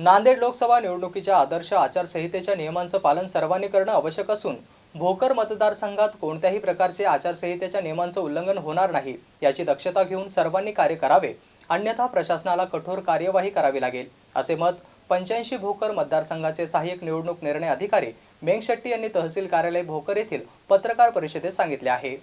नांदेड लोकसभा निवडणुकीच्या आदर्श आचारसंहितेच्या नियमांचं पालन सर्वांनी करणं आवश्यक असून भोकर मतदारसंघात कोणत्याही प्रकारचे आचारसंहितेच्या नियमांचं उल्लंघन होणार नाही याची दक्षता घेऊन सर्वांनी कार्य करावे अन्यथा प्रशासनाला कठोर कार्यवाही करावी लागेल असे मत पंच्याऐंशी भोकर मतदारसंघाचे सहाय्यक निवडणूक निर्णय अधिकारी मेंगशेट्टी यांनी तहसील कार्यालय भोकर येथील पत्रकार परिषदेत सांगितले आहे.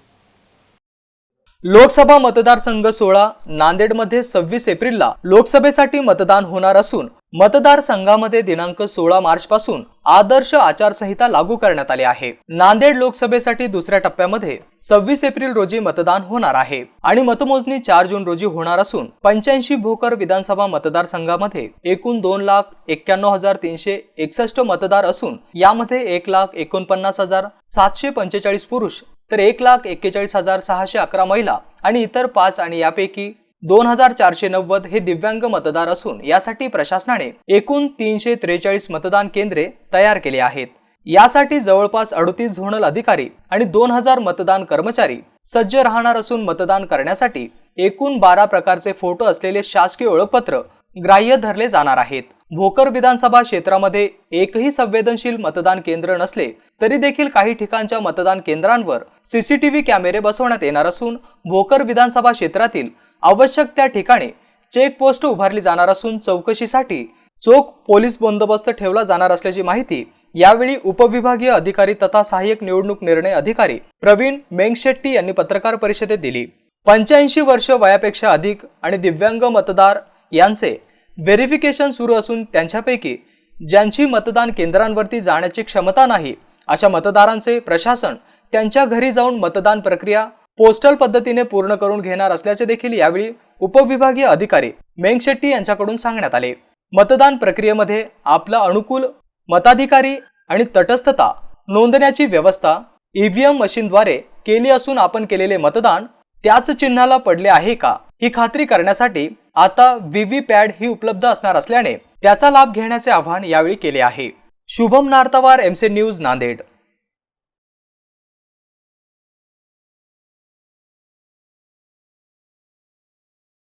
लोकसभा मतदारसंघ सोळा नांदेडमध्ये सव्वीस एप्रिलला लोकसभेसाठी मतदान होणार असून मतदारसंघामध्ये दिनांक सोळा मार्च पासून आदर्श आचारसंहिता लागू करण्यात आली आहे. नांदेड लोकसभेसाठी दुसऱ्या टप्प्यामध्ये सव्वीस एप्रिल रोजी मतदान होणार आहे आणि मतमोजणी चार जून रोजी होणार असून पंच्याऐंशी भोकर विधानसभा मतदारसंघामध्ये एकूण दोन लाख एक्क्याण्णव हजार तीनशे एकसष्ट मतदार असून यामध्ये एक लाख एकोणपन्नास हजार सातशे पंचेचाळीस पुरुष तर एक लाख एक्केचाळीस हजार सहाशे अकरा महिला आणि इतर पाच आणि यापैकी दोन हजार चारशे नव्वद हे दिव्यांग मतदार असून यासाठी प्रशासनाने एकूण तीनशे त्रेचाळीस मतदान केंद्रे तयार केले आहेत. यासाठी जवळपास अडतीस झोनल अधिकारी आणि दोन हजार मतदान कर्मचारी सज्ज राहणार असून मतदान करण्यासाठी एकूण बारा प्रकारचे फोटो असलेले शासकीय ओळखपत्र ग्राह्य धरले जाणार आहेत. भोकर विधानसभा क्षेत्रामध्ये एकही संवेदनशील मतदान केंद्र नसले तरी देखील काही ठिकाणच्या मतदान केंद्रांवर सीसीटीव्ही कॅमेरे बसवण्यात येणार असून भोकर विधानसभा क्षेत्रातील आवश्यक त्या ठिकाणी चेकपोस्ट उभारली जाणार असून चौकशीसाठी चोख पोलीस बंदोबस्त ठेवला जाणार असल्याची माहिती यावेळी उपविभागीय अधिकारी तथा सहाय्यक निवडणूक निर्णय अधिकारी प्रवीण मेंगशेट्टी यांनी पत्रकार परिषदेत दिली. पंच्याऐंशी वर्ष वयापेक्षा अधिक आणि दिव्यांग मतदार यांचे व्हेरिफिकेशन सुरू असून त्यांच्यापैकी ज्यांची मतदान केंद्रांवरती जाण्याची क्षमता नाही अशा मतदारांचे प्रशासन त्यांच्या घरी जाऊन मतदान प्रक्रिया पोस्टल पद्धतीने पूर्ण करून घेणार असल्याचे देखील यावेळी उपविभागीय अधिकारी मेंग शेट्टी यांच्याकडून सांगण्यात आले. मतदान प्रक्रियेमध्ये आपला अनुकूल मताधिकारी आणि तटस्थता नोंदण्याची व्यवस्था ईव्हीएम मशीनद्वारे केली असून आपण केलेले मतदान त्याच चिन्हाला पडले आहे का ही खात्री करण्यासाठी आता व्हीव्ही पॅड ही उपलब्ध असणार असल्याने त्याचा लाभ घेण्याचे आवाहन यावेळी केले आहे. Shubham Nartavar MC news Nanded.